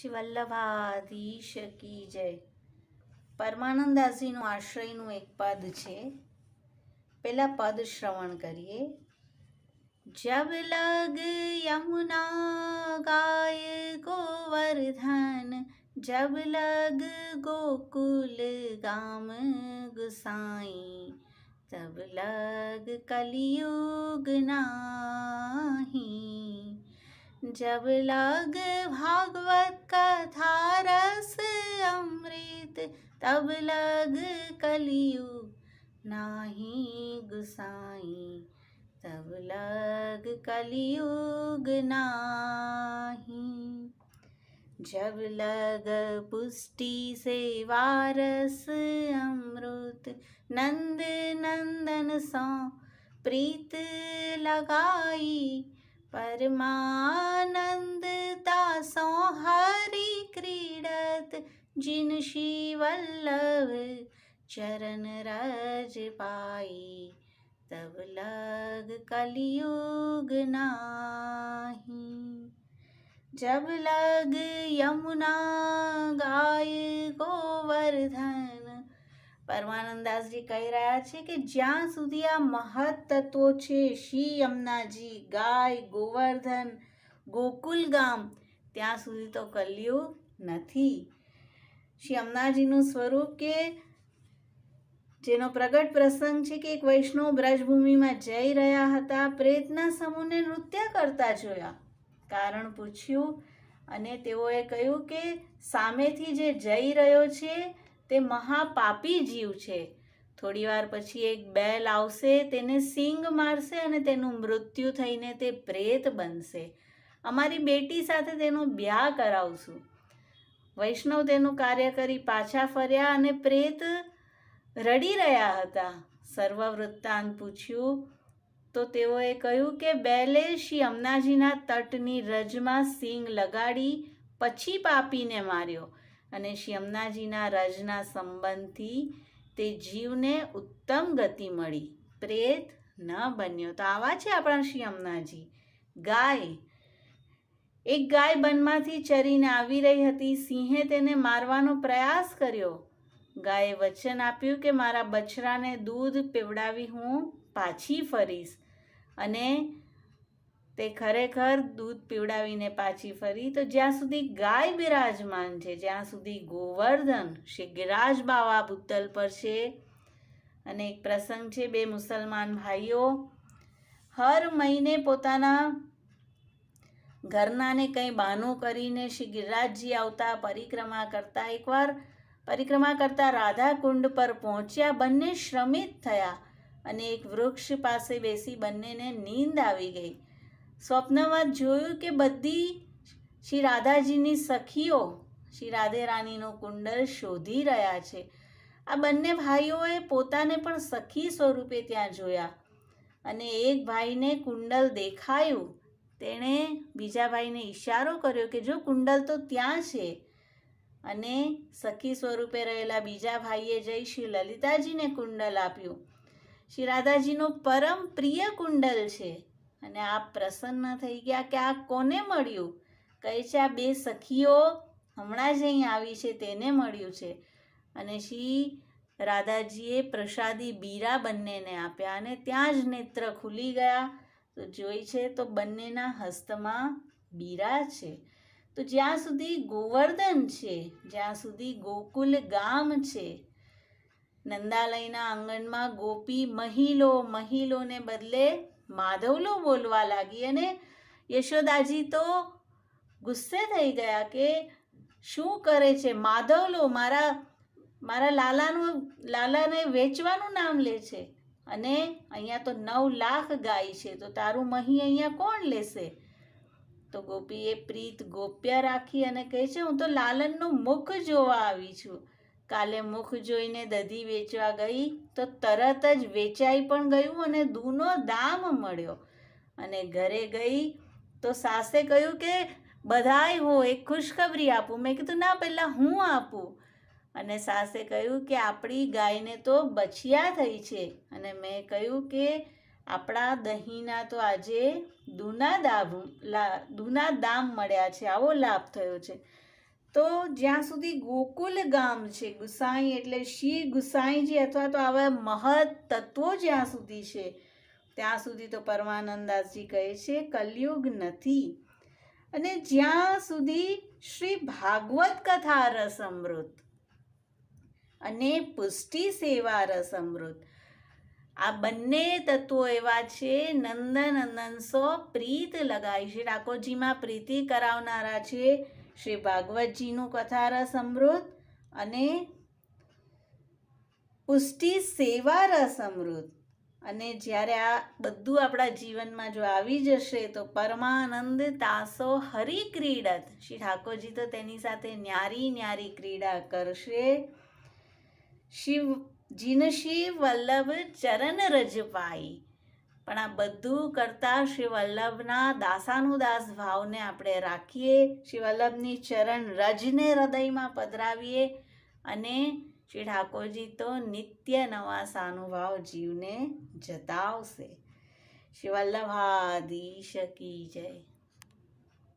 શ્રી વલ્લભાધીશ કી જય. પરમાનંદાસીનું આશ્રયનું એક પદ છે. પેલા પદ શ્રવણ કરીએ. જબ લગ યમુના ગાય ગોવર્ધન, જબ લગ ગોકુલ ગામ ગુસાઈ, તબ લગ કલિયુગ નાહી. जब लग भागवत कथा रस अमृत तब लग कलियुग नाही गुसाई तब लग कलियुग नाही जब लग पुष्टि से वारस अमृत नंद नंदन सो प्रीत लगाई परमानन्दता संहारि क्रीडत जिन शिवल्लभ चरण रज पाई तब लग कलयुग नाही जब लग यमुना गाय गोवर्धन પરમાનંદાસજી કહી રહ્યા છે કે જ્યાં સુધી આ મહત તત્વો છે, શ્રી યમુનાજી, ગાય, ગોવર્ધન, ગોકુલ ગામ, ત્યાં સુધી તો કલયુગ નથી. શ્રી યમુનાજીનું સ્વરૂપ કે જેનો પ્રગટ પ્રસંગ છે કે એક વૈષ્ણવ બ્રજભૂમિમાં જઈ રહ્યા હતા, પ્રેતના સમૂહને નૃત્ય કરતા જોયા. કારણ પૂછ્યું અને તેઓએ કહ્યું કે સામેથી જે જઈ રહ્યો છે તે મહાપાપી જીવ છે. થોડી વાર પછી એક બેલ આવશે, તેને સિંગ મારશે અને તેનું મૃત્યુ થઈને તે પ્રેત બનશે. અમારી બેટી સાથે તેનો બ્યાહ કરાવશું. વૈષ્ણવ તેનું કાર્ય કરી પાછા ફર્યા અને પ્રેત રડી રહ્યા હતા. સર્વ વૃત્તાંત પૂછ્યું, તો તેઓએ કહ્યું કે બેલે શ્રી અમનાજીના તટની રજમાં સિંગ લગાડી, પછી પાપીને માર્યો. અને શ્રી અમનાજીના રજના સંબંધથી તે જીવને ઉત્તમ ગતિ મળી. પ્રેત ન બન્યો. તો આવા છે આપણા શ્રી ગાય. એક ગાય બનમાંથી ચરીને આવી રહી હતી. સિંહે તેને મારવાનો પ્રયાસ કર્યો. ગાયે વચન આપ્યું કે, મારા બછડાને દૂધ પીવડાવી હું પાછી ફરીશ. અને તે ખરેખર દૂધ પીવડાવીને પાછી ફરી તો જ્યાં સુધી ગાય બિરાજમાન છે, જ્યાં સુધી ગોવર્ધન શ્રી ગિરાજ બાવા ભૂતલ પર છે અને એક પ્રસંગ છે, બે મુસલમાન ભાઈઓ હર મહિને પોતાના ઘરનાને કંઈ બહાનું કરીને શ્રી ગિરિરાજજી આવતા પરિક્રમા કરતા, એકવાર પરિક્રમા કરતા રાધા કુંડ પર પહોંચ્યા, બંને શ્રમિત થયા અને એક વૃક્ષ પાસે બેસી બંનેને નીંદ આવી ગઈ. સ્વપ્નમાં જોયું કે બધી શ્રી રાધાજીની સખીઓ શ્રી રાધે રાણીનું કુંડલ શોધી રહ્યા છે. આ બંને ભાઈઓએ પોતાને પણ સખી સ્વરૂપે ત્યાં જોયા અને એક ભાઈને કુંડલ દેખાયું. તેણે બીજા ભાઈને ઈશારો કર્યો કે જો કુંડલ તો ત્યાં છે. અને સખી સ્વરૂપે રહેલા બીજા ભાઈએ જઈ શ્રી લલિતાજીને કુંડલ આપ્યું. શ્રી રાધાજીનો પરમ પ્રિય કુંડલ છે. અને આ પ્રસન્ન થઈ ગયા કે આ કોને મળ્યું? કહે છે, આ બે સખીઓ હમણાં જ અહીં આવી છે, તેને મળ્યું છે. અને શ્રી રાધાજીએ પ્રસાદી બીરા બંનેને આપ્યા અને ત્યાં જ નેત્ર ખુલી ગયા. તો જોઈ છે, તો બંનેના હસ્તમાં બીરા છે. તો જ્યાં સુધી ગોવર્ધન છે, જ્યાં સુધી ગોકુલ ગામ છે, નંદાલયના આંગણમાં ગોપી મહિલો, મહિલોને બદલે માધવલો બોલવા લાગી અને યશોદાજી તો ગુસ્સે થઈ ગયા કે શું કરે છે? માધવલો મારા મારા લાલાનું, લાલાને વેચવાનું નામ લે છે અને અહીંયા તો નવ લાખ ગાય છે, તો તારું મહી અહીંયા કોણ લેશે? તો ગોપીએ પ્રીત ગોપ્યા રાખી અને કહે છે, હું તો લાલનનું મુખ જોવા આવી છું. કાલે મુખ જોઈને દધી વેચવા ગઈ તો તરત જ વેચાઈ પણ ગયું અને દૂનો દામ મળ્યો. અને ઘરે ગઈ તો સાસે કહ્યું કે, બધાય હો, એક ખુશખબરી આપું. મેં કીધું, ના, પહેલાં હું આપું. અને સાસે કહ્યું કે, આપણી ગાયને તો બછિયા થઈ છે. અને મેં કહ્યું કે, આપણા દહીંના તો આજે દૂના દામ દૂના દામ મળ્યા છે. આવો લાભ થયો છે. તો જ્યાં સુધી ગોકુલ ગામ છે, ગુસાઈ એટલે શ્રી ગુસાઈજી અથવા તો આવા મહત તત્વો જ્યાં સુધી છે, ત્યાં સુધી તો પરમાનંદાસજી કહે છે, કલયુગ નથી. અને જ્યાં સુધી શ્રી ભાગવત કથા રસ અમૃત અને પુષ્ટિ સેવા રસ અમૃત, આ બંને તત્વો એવા છે નંદનંદન સો પ્રીત લગાવી છે. ઠાકોરજીમાં પ્રીતિ કરાવનારા છે શ્રી ભાગવતજીનું કથા રસ અમૃત અને પુષ્ટિ સેવા રસ અમૃત. અને જ્યારે આ બધું આપણા જીવનમાં જો આવી જશે, તો પરમાનંદ તાસો હરી ક્રીડત. શ્રી ઠાકોરજી તો તેની સાથે ન્યારી ન્યારી ક્રીડા કરશે. શિવ જીન શિવ વલ્લભ ચરણ રજ પાઈ પણ આ બધું કરતાં શ્રી વલ્લભના દાસાનુદાસ ભાવને આપણે રાખીએ શ્રી વલ્લભની ચરણ રજને હૃદયમાં પધરાવીએ અને શ્રી ઠાકોરજી તો નિત્ય નવા સાનુભાવ જીવને જતાવશે. શ્રી વલ્લભાધીશ કી જય.